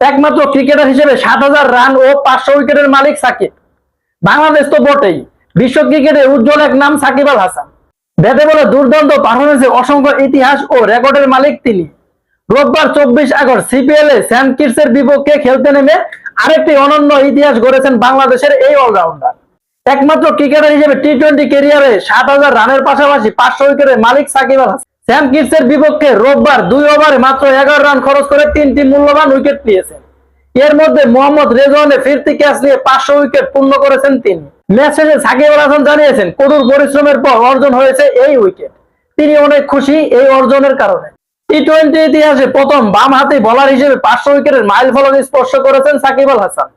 একমাত্র ক্রিকেটার হিসেবে সাত হাজার রান ও পাঁচশো উইকেটের মালিক সাকিব। বাংলাদেশ তো বটেই। বিশ্ব ক্রিকেটে উজ্জ্বল এক নাম সাকিব আল হাসান। ব্যাটে বলে দুর্দান্ত পারফরমেন্সে অসংখ্য ইতিহাস ও রেকর্ডের মালিক তিনি। রোববার চব্বিশ আগস্ট সিপিএল এ স্যাম কিটসের বিপক্ষে খেলতে নেমে আরেকটি অনন্য ইতিহাস গড়েছেন বাংলাদেশের এই অলরাউন্ডার একমাত্র ক্রিকেটার হিসেবে টি টোয়েন্টি ক্যারিয়ারে সাত হাজার রানের পাশাপাশি পাঁচশো উইকেটের মালিক সাকিব আল হাসান। স্যাম কিটসের বিপক্ষে রোববার দুই ওভারে মাত্র এগারো রান খরচ করে তিনটি মূল্যবান উইকেট নিয়েছেন। এর মধ্যে মোহাম্মদ রেজওয়ানের ফিরতি ক্যাচ নিয়ে পাঁচশো উইকেট পূর্ণ করেছেন তিনি। ম্যাচ শেষে হাসান জানিয়েছেন, কঠোর পরিশ্রমের পর অর্জন হয়েছে এই উইকেট। তিনি অনেক খুশি এই অর্জনের কারণে। টি টোয়েন্টি ইতিহাসে প্রথম বাম হাতি বোলার হিসেবে পাঁচশো উইকেটের মাইল ফলক স্পর্শ করেছেন সাকিব আল হাসান।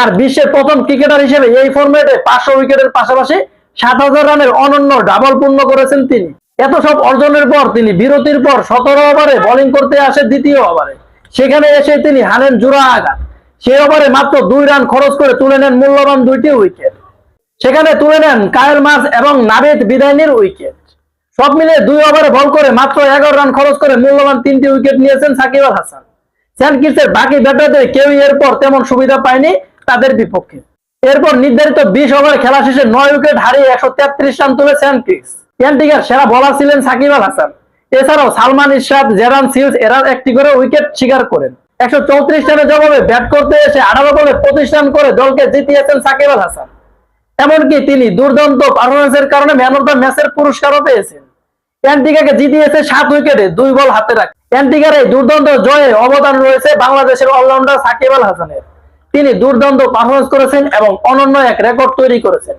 আর বিশ্বের প্রথম ক্রিকেটার হিসেবে এই ফরম্যাটে পাঁচশো উইকেটের পাশাপাশি সাত হাজার রানের অনন্য ডাবল পূর্ণ করেছেন তিনি। এত সব অর্জনের পর তিনি বিরতির পর সতেরো ওভারে বোলিং করতে আসে দ্বিতীয় ওভারে। সেখানে এসে তিনি হানেন জোড়া আঘাত। সেই ওভারে মাত্র দুই রান খরচ করে তুলে নেন মূল্যবান দুইটি উইকেট সেখানে তুলে নেন কায়েল মাস এবং নাবিদ বিদায়নির উইকেট সব মিলে দুই ওভারে বল করে মাত্র এগারো রান খরচ করে মূল্যবান তিনটি উইকেট নিয়েছেন সাকিব আল হাসান। স্যানকিটসের বাকি ব্যাটারদের কেউই এরপর তেমন সুবিধা পায়নি তাদের বিপক্ষে। এরপর নির্ধারিত বিশ ওভারে খেলা শেষে নয় উইকেট হারিয়ে একশো তেত্রিশ রান তুলে স্যানকিটস ক্যান্টিকার সেরা বলার ছিলেন সাকিব আল হাসান। এছাড়াও সালমান ইশরাত জেরান সিলস এরা একটি করে উইকেট শিকার করেন। একশো চৌত্রিশ রানের জবাবে ব্যাট করতে এসে আঠারো বলে রান করে দলকে জিতিয়েছেন সাকিব আল হাসান। এমনকি তিনি দুর্দান্ত পারফরমেন্সের কারণে ম্যান অফ দ্য ম্যাচের পুরস্কারও পেয়েছেন। অ্যান্টিকাকে জিতিয়েছে সাত উইকেটে দুই বল হাতে রাখে। অ্যান্টিকার এই দুর্দান্ত জয়ে অবদান রয়েছে বাংলাদেশের অলরাউন্ডার সাকিব আল হাসানের। তিনি দুর্দান্ত পারফরমেন্স করেছেন এবং অনন্য এক রেকর্ড তৈরি করেছেন।